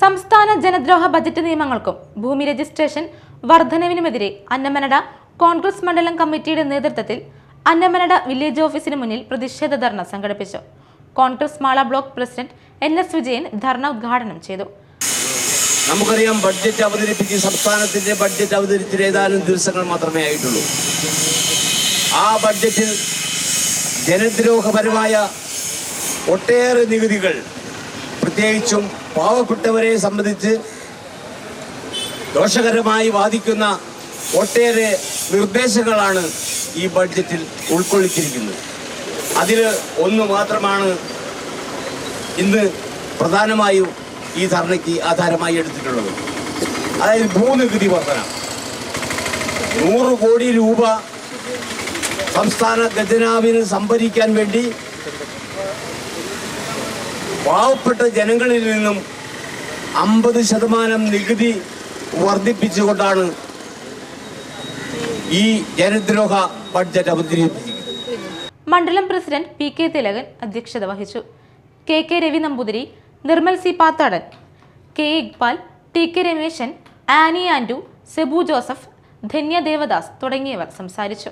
സംസ്ഥാന ജനദ്രോഹ ബജറ്റ് നിയമങ്ങൾക്കും ഭൂമി രജിസ്ട്രേഷൻ വർധനവിനുമെതിരെ അന്നമനട കോൺഗ്രസ് മണ്ഡലം കമ്മിറ്റിയുടെ നേതൃത്വത്തിൽ അന്നമനട വില്ലേജ് ഓഫീസിന് മുന്നിൽ പ്രതിഷേധ ധർണ സംഘടിപ്പിച്ചു. Congress Mala block president N S Vijayan dharna ഉദ്ഘാടനം ചെയ്തു. നമുക്കറിയാം ബഡ്ജറ്റ് അവതരിപ്പിച്ച് സംസ്ഥാനത്തിന്റെ ബഡ്ജറ്റ് അവതരിപ്പിച്ച് ഏതാനും ദിവസങ്ങൾ മാത്രമേ ആയിട്ടുള്ളൂ. ആ ബഡ്ജറ്റിൽ ജനദ്രോഹപരമായ ഒട്ടേറെ നികുതികൾ പ്രത്യേകിച്ചും പാവപ്പെട്ടവരെ സംബന്ധിച്ച് ദോഷകരമായി വാദിക്കുന്ന ഒട്ടേറെ നിർദ്ദേശങ്ങളാണ് ഈ ബഡ്ജറ്റിൽ ഉൾക്കൊള്ളിച്ചിരിക്കുന്നത്. അതിൽ ഒന്ന് മാത്രമാണ് ഇന്ന് പ്രധാനമായും ഈ ധർണയ്ക്ക് ആധാരമായി എടുത്തിട്ടുള്ളത്. അതായത് ഭൂനികുതി വർധന. നൂറ് കോടി രൂപ സംസ്ഥാന ഖജനാവിന് സംഭരിക്കാൻ വേണ്ടി പാവപ്പെട്ട ജനങ്ങളിൽ നിന്നും അമ്പത് ശതമാനം നികുതി വർദ്ധിപ്പിച്ചുകൊണ്ടാണ് ഈ ജനദ്രോഹ ബഡ്ജറ്റ് അവതരിപ്പിച്ചിരിക്കുന്നത്. മണ്ഡലം പ്രസിഡന്റ് പി കെ തിലകൻ അധ്യക്ഷത വഹിച്ചു. K K Ravi Namboothiri Nirmal C Pathadan K Iqbal T K Rameshan Annie Andu Sebu Joseph Dhanya Devadas തുടങ്ങിയവർ സംസാരിച്ചു.